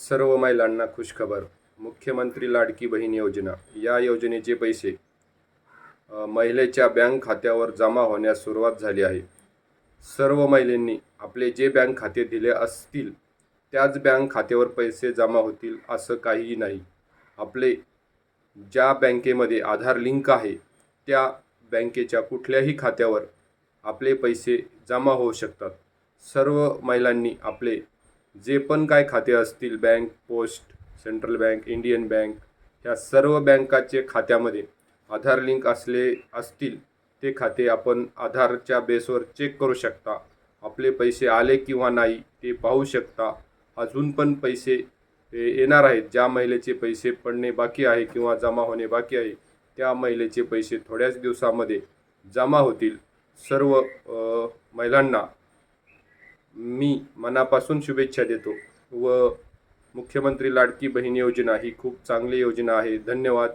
सर्व महिलांना खुशखबर. मुख्यमंत्री लाडकी बहीण योजना. या योजनेचे पैसे महिलेच्या बँक खात्यावर जमा होण्यास सुरुवात झाली आहे. सर्व महिलांनी आपले जे बँक खाते दिले असतील त्याच बँक खात्यावर पैसे जमा होतील असं काहीही नाही. आपले ज्या बँकेमध्ये आधार लिंक आहे त्या बँकेच्या कुठल्याही खात्यावर आपले पैसे जमा होऊ शकतात. सर्व महिलांनी आपले जे पण काय खाते असतील bank post central bank Indian bank ह्या सर्व बँकाचे खात्यामध्ये आधार लिंक असले असतील ते खाते आपण आधारच्या बेसवर चेक करू शकता. आपले पैसे आले किंवा नाही ते पाहू शकता. अजून पण पैसे येणार आहेत. ज्या महिलेचे पैसे पडणे बाकी आहे किंवा जमा होणे बाकी आहे त्या महिलेचे पैसे थोड्याच दिवसामध्ये जमा होतील. सर्व महिलांना मी मनापासून शुभेच्छा देतो व मुख्यमंत्री लाडकी बहीण योजना ही खूप चांगली योजना आहे. धन्यवाद.